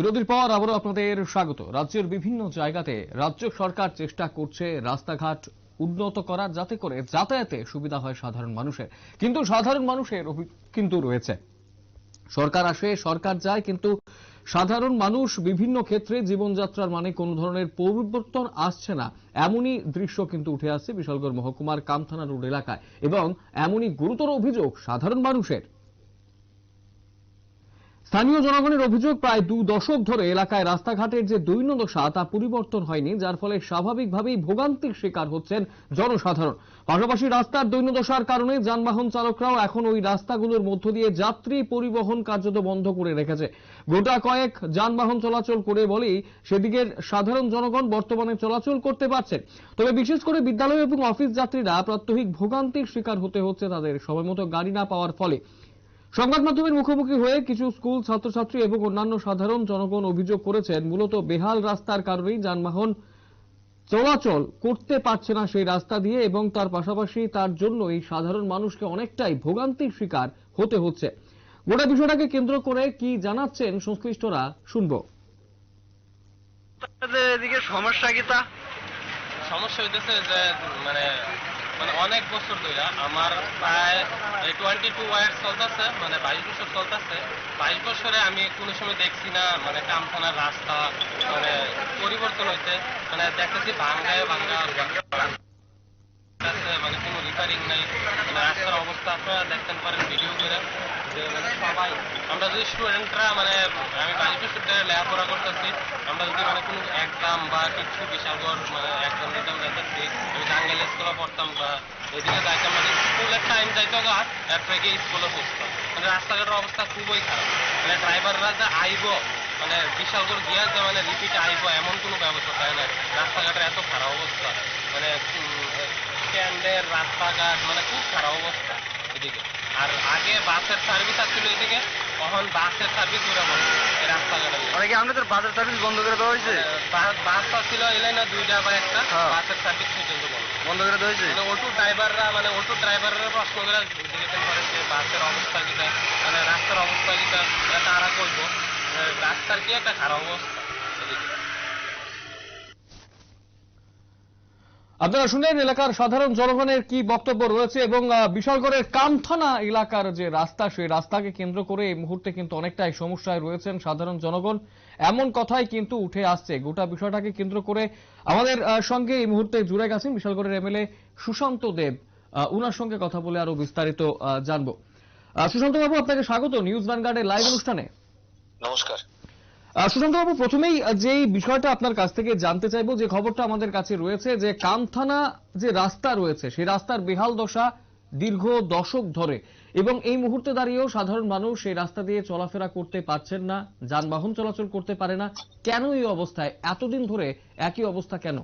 বিরতির পর আবারও আপনাদের স্বাগত। রাজ্যের বিভিন্ন জায়গাতে রাজ্য সরকার চেষ্টা করছে রাস্তাঘাট উন্নত করার যাতে করে যাতায়াতে সুবিধা হয় সাধারণ মানুষের। কিন্তু সাধারণ মানুষের কিন্তু রয়েছে। সরকার আসে, সরকার যায়, কিন্তু সাধারণ মানুষ বিভিন্ন ক্ষেত্রে জীবনযাত্রার মানে কোনো ধরনের পরিবর্তন আসছে না। এমনই দৃশ্য কিন্তু উঠে আসছে বিশালগড় মহকুমার কামথানা রোড এলাকায়। এবং এমনই গুরুতর অভিযোগ সাধারণ মানুষের। স্থানীয় জনগণের অভিযোগ, প্রায় দু দশক ধরে এলাকায় রাস্তাঘাটের যে দৈন্যদশা, তা পরিবর্তন হয়নি, যার ফলে স্বাভাবিকভাবেই ভোগান্তির শিকার হচ্ছেন জনসাধারণ। পাশাপাশি রাস্তার দৈন্যদশার কারণে যানবাহন চালকরাও এখন ওই রাস্তাগুলোর মধ্য দিয়ে যাত্রী পরিবহন কার্যত বন্ধ করে রেখেছে। গোটা কয়েক যানবাহন চলাচল করে বলেই সেদিকের সাধারণ জনগণ বর্তমানে চলাচল করতে পারছেন। তবে বিশেষ করে বিদ্যালয় এবং অফিস যাত্রীরা প্রাত্যহিক ভোগান্তির শিকার হতে হচ্ছে তাদের। সময়মতো গাড়ি না পাওয়ার ফলে সংবাদ মাধ্যমের মুখোমুখি হয়ে কিছু স্কুল ছাত্রছাত্রী এবং অন্যান্য সাধারণ জনগণ অভিযোগ করেছেন মূলত বেহাল রাস্তার কারণেই যানবাহন চলাচল করতে পারছে না সেই রাস্তা দিয়ে এবং তার পাশাপাশি তার জন্য এই সাধারণ মানুষকে অনেকটাই ভোগান্তির শিকার হতে হচ্ছে। গোটা বিষয়টাকে কেন্দ্র করে কি জানাচ্ছেন সংশ্লিষ্টরা শুনব। এদিকে সমস্যা কি তা? সমস্যা হইতেছে যে মানে মানে অনেক বছর ধরে আমার প্রায় টোয়েন্টি টু ওয়ার্স চলতেছে মানে বাইশ বছর চলতেছে। বাইশ বছরে আমি কোনো সময় দেখছি না মানে কামখানার রাস্তা মানে পরিবর্তন হইতে মানে দেখতেছি ভাঙ্গায় ভাঙ্গা মানে কোনো রিপেয়ারিং নাই। মানে রাস্তার অবস্থা আপনারা দেখতে পারেন ভিডিও করে। মানে সবাই, আমরা যদি স্টুডেন্টরা মানে আমি বাইশ বছর লেখাপড়া করতেছি, আমরা যদি মানে কোনো এক্সাম বা কিছু বিশালগড় মানে এক্সাম দিতাম যাইতেছি আমি টাঙ্গাইল স্কুলে পড়তাম বা এদিকে যাইতাম মানে স্কুলের টাইম যাইতো গা এরপরে গিয়ে স্কুলে পৌঁছতাম মানে রাস্তাঘাটের অবস্থা খুবই খারাপ। মানে ড্রাইভাররা যে আইব মানে বিশালগড় গিয়া যে মানে রিপিট আইব, এমন কোনো ব্যবস্থা হয় না রাস্তাঘাটের এত খারাপ অবস্থা। মানে স্ট্যান্ডের রাস্তাঘাট মানে খুব খারাপ অবস্থা এদিকে। আর আগে বাসের সার্ভিস আসছিল এদিকে তখন বাসের সার্ভিস ঘুরে বন্ধ এই রাস্তাঘাটের মানে কি আপনাদের বাজার সার্ভিস বন্ধ করে দেওয়া হয়েছে? বাস আসছিল এই লাইনে দুইটা বা একটা হ্যাঁ। বাসের সার্ভিস পর্যন্ত বন্ধ। বন্ধ করে দেওয়া হয়েছে? মানে অটো ড্রাইভাররা মানে অটো ড্রাইভাররা প্রশ্ন করে জিজ্ঞেস করেন যে বাসের অবস্থা কিটা মানে রাস্তার অবস্থা এটা তারা করব। রাস্তার কি একটা খারাপ অবস্থা? আপনারা শুনলেন এলাকার সাধারণ জনগণের কি বক্তব্য রয়েছে এবং বিশালগড়ের কামথানা এলাকার যে রাস্তা, সেই রাস্তাকে কেন্দ্র করে এই মুহূর্তে কিন্তু অনেকটাই সমস্যায় রয়েছেন সাধারণ জনগণ। এমন কথাই কিন্তু উঠে আসছে। গোটা বিষয়টাকে কেন্দ্র করে আমাদের সঙ্গে এই মুহূর্তে জুড়ে গেছেন বিশালগড়ের এমএলএ সুশান্ত দেব। উনার সঙ্গে কথা বলে আরও বিস্তারিত জানব। সুশান্ত বাবু, আপনাকে স্বাগত। নিউজ ভ্যানগার্ডের লাইভ অনুষ্ঠানে। নমস্কার। সুশান্তবাবু, প্রথমেই যেই বিষয়টা আপনার কাছ থেকে জানতে চাইব, যে খবরটা আমাদের কাছে রয়েছে, যে কামথানা যে রাস্তা রয়েছে, সেই রাস্তার বেহাল দশা দীর্ঘ দশক ধরে। এবং এই মুহূর্তে দাঁড়িয়েও সাধারণ মানুষ সেই রাস্তা দিয়ে চলাফেরা করতে পারছেন না, যানবাহন চলাচল করতে পারে না। কেন এই অবস্থায়? এতদিন ধরে একই অবস্থা কেন?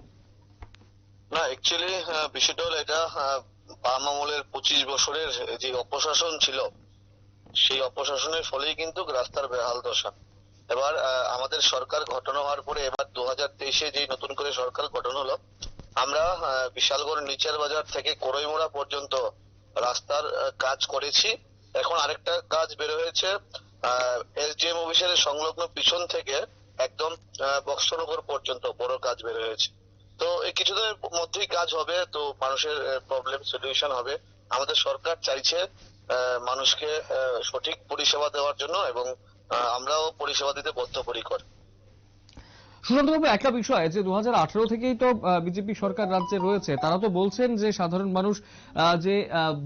না অ্যাকচুয়ালি বিষয়টা হলো এটা বাম পঁচিশ বছরের যে অপশাসন ছিল, সেই অপশাসনের ফলেই কিন্তু রাস্তার বেহাল দশা। এবার আমাদের সরকার গঠন হওয়ার পরে এবার দু হাজার তেইশে যে নতুন করে সরকার গঠন হলো, আমরা বিশালগড় নিচের বাজার থেকে করইমোড়া পর্যন্ত রাস্তার কাজ করেছি। এখন আরেকটা কাজ বের হয়েছে এসডিএম অফিসের সংলগ্ন পিছন থেকে একদম বক্সনগর পর্যন্ত বড় কাজ বের হয়েছে। তো এই কিছুদিনের মধ্যেই কাজ হবে, তো মানুষের প্রবলেম সলিউশন হবে। আমাদের সরকার চাইছে মানুষকে সঠিক পরিষেবা দেওয়ার জন্য এবং আমরাও পরিষেবা দিতে বদ্ধপরিকর। সুশান্তবাবু একটা বিষয় যে দু থেকেই তো বিজেপি সরকার রাজ্যে রয়েছে তারা তো বলছেন যে সাধারণ মানুষ যে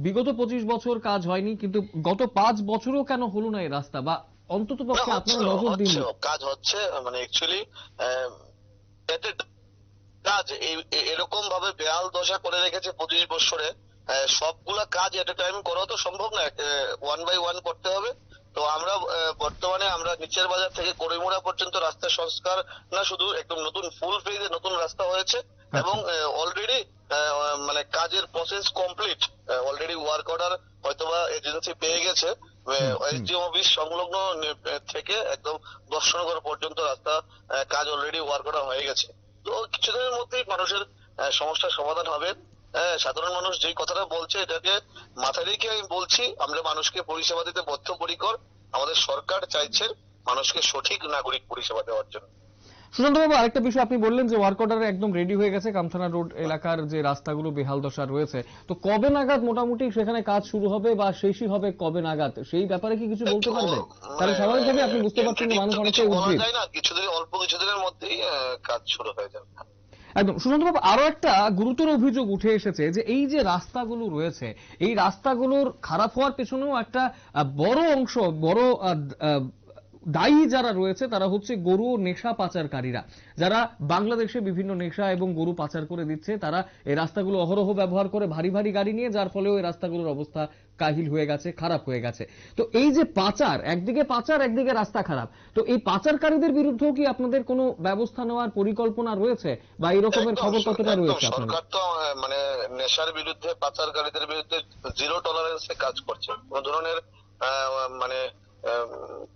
বিগত পঁচিশ বছর কাজ হয়নি কিন্তু গত পাঁচ বছরও কেন হলো না এই রাস্তা? বা অন্তত পক্ষে আপনারা নজর দিন। কাজ হচ্ছে মানে অ্যাকচুয়ালি কাজ এরকম ভাবে বেহাল দশা করে রেখেছে পঁচিশ বছরে সবগুলা কাজ এট এ টাইম করা তো সম্ভব না ওয়ান বাই ওয়ান করতে হবে। তো আমরা বর্তমানে আমরা নিচের বাজার থেকে করিমুড়া পর্যন্ত রাস্তা সংস্কার না শুধু একদম নতুন ফুল ফেজে নতুন রাস্তা হয়েছে এবং অলরেডি মানে কাজের process complete already work order হয়তোবা এজেন্সি পেয়ে গেছে। এসডিএম অফিস সংলগ্ন থেকে একদম দর্শনগর পর্যন্ত রাস্তা কাজ অলরেডি ওয়ার্ক অর্ডার হয়ে গেছে। তো কিছুদিনের মধ্যেই মানুষের সমস্যার সমাধান হবে। সাধারণ মানুষ যেই কথাটা বলছে এটাকে মাথায় রেখে আমি বলছি আমরা মানুষকে পরিষেবা দিতে বদ্ধপরিকর। আমাদের সরকার চাইছে মানুষকে সঠিক নাগরিক পরিষেবা দেওয়ার জন্য। সুশান্তবাবু আরেকটা বিষয় আপনি বললেন যে ওয়ার্ক অর্ডার একদম রেডি হয়ে গেছে কামথানা রোড এলাকার যে রাস্তাগুলো বেহাল দশা রয়েছে। তো কবে নাগাদ মোটামুটি সেখানে কাজ শুরু হবে বা শেষই হবে কবে নাগাদ? সেই ব্যাপারে কি কিছু বলতে পারবে তাহলে স্বাভাবিকভাবে আপনি বুঝতে পারছেন যে মানুষ অনেকটাই বলা উদ্বিগ্ন কিছুদিন অল্প কিছুদিনের মধ্যেই কাজ শুরু হয়ে যাবে। একদম। সুশান্তবাবু আরও একটা গুরুতর অভিযোগ উঠে এসেছে যে এই যে রাস্তাগুলো রয়েছে, এই রাস্তাগুলোর খারাপ হওয়ার পেছনেও একটা বড় অংশ, বড় দায়ী যারা রয়েছে তারা হচ্ছে গরু নেশা পাচারকারীরা। যারা বাংলাদেশে বিভিন্ন নেশা এবং গরু পাচার করে দিচ্ছে তারা এই রাস্তাগুলো অহরহ ব্যবহার করে ভারী ভারী গাড়ি নিয়ে যার ফলে ওই রাস্তাগুলোর অবস্থা কাহিল হয়ে গেছে খারাপ হয়ে গেছে। তো এই যে পাচার একদিকে পাচার একদিকে রাস্তা খারাপ। তো এই পাচারকারীদের বিরুদ্ধেও কি আপনাদের কোনো ব্যবস্থা নেওয়ার পরিকল্পনা রয়েছে? বা এই রকমের খবর কতটা রয়েছে সরকার তো মানে নেশার বিরুদ্ধে পাচারকারীদের বিরুদ্ধে জিরো টলারেন্সে কাজ করছে। কোন ধরনের মানে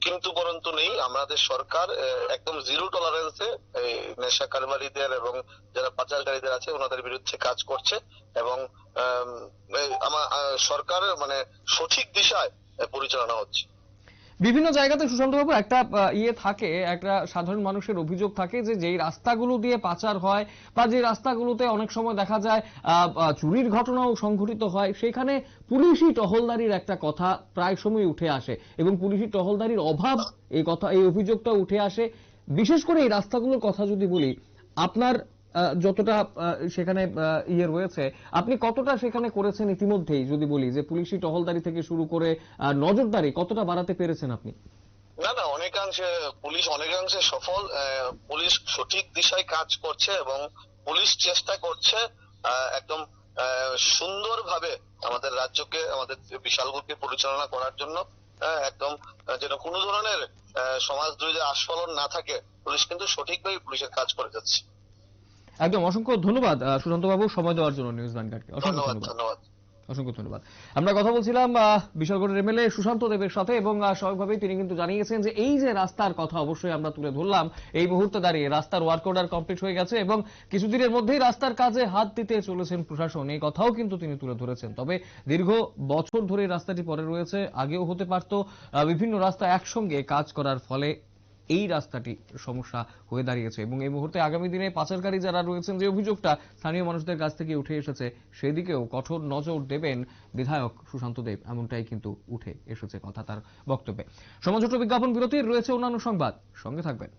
কিন্তু পরন্তু নেই। আমাদের সরকার একদম জিরো টলারেন্সে এই নেশা কারবারিদের এবং যারা পাচারকারীদের আছে ওনাদের বিরুদ্ধে কাজ করছে এবং আম, আমার সরকার মানে সঠিক দিশায় পরিচালনা হচ্ছে। বিভিন্ন জায়গাতে সুশান্তবাবু একটা ইয়ে থাকে, একটা সাধারণ মানুষের অভিযোগ থাকে যে যেই রাস্তাগুলো দিয়ে পাচার হয় বা যে রাস্তাগুলোতে অনেক সময় দেখা যায় চুরির ঘটনাও সংঘটিত হয়, সেখানে পুলিশি টহলদারির একটা কথা প্রায় সময় উঠে আসে এবং পুলিশি টহলদারির অভাব এই কথা, এই অভিযোগটা উঠে আসে। বিশেষ করে এই রাস্তাগুলোর কথা যদি বলি, আপনার যতটা সেখানে ইয়ে রয়েছে আপনি কতটা সেখানে করেছেন ইতিমধ্যেই? যদি বলি যে পুলিশি টহলদারি থেকে শুরু করে নজরদারি কতটা বাড়াতে পেরেছেন আপনি? না না অনেকাংশে পুলিশ অনেকাংশে সফল। পুলিশ সঠিক দিশায় কাজ করছে এবং পুলিশ চেষ্টা করছে একদম সুন্দরভাবে আমাদের রাজ্যকে আমাদের বিশালগড়কে পরিচালনা করার জন্য একদম যেন কোনো ধরনের আহ, সমাজদ্রোহীদের আস্ফলন না থাকে পুলিশ কিন্তু সঠিকভাবে পুলিশের কাজ করে যাচ্ছে। একদম অসংখ্য ধন্যবাদ আহ, সুশান্তবাবু সময় দেওয়ার জন্য নিউজ ভ্যানগার্ডকে অসংখ্য ধন্যবাদ অসংখ্য ধন্যবাদ। আমরা কথা বলছিলাম বিশালগড়ের এমএলএ সুশান্ত দেবের সাথে এবং আহ, স্বাভাবিকভাবেই তিনি কিন্তু জানিয়েছেন যে এই যে রাস্তার কথা অবশ্যই আমরা তুলে ধরলাম এই মুহূর্তে দাঁড়িয়ে রাস্তার ওয়ার্ক অর্ডার কমপ্লিট হয়ে গেছে এবং কিছুদিনের মধ্যেই রাস্তার কাজে হাত দিতে চলেছেন প্রশাসন। এই কথাও কিন্তু তিনি তুলে ধরেছেন। তবে দীর্ঘ বছর ধরে রাস্তাটি পরে রয়েছে আগেও হতে পারত বিভিন্ন রাস্তা একসঙ্গে কাজ করার ফলে এই রাস্তাটি সমস্যা হয়ে দাঁড়িয়েছে এবং এই মুহূর্তে আগামী দিনে পাচারকারী যারা রয়েছেন, যে অভিযোগটা স্থানীয় মানুষদের কাছ থেকে উঠে এসেছে, সেদিকেও কঠোর নজর দেবেন বিধায়ক সুশান্ত দেব। এমনটাই কিন্তু উঠে এসেছে কথা তার বক্তব্যে। সমাজত্ব বিজ্ঞাপন বিরতির রয়েছে অন্যান্য সংবাদ। সঙ্গে থাকবেন।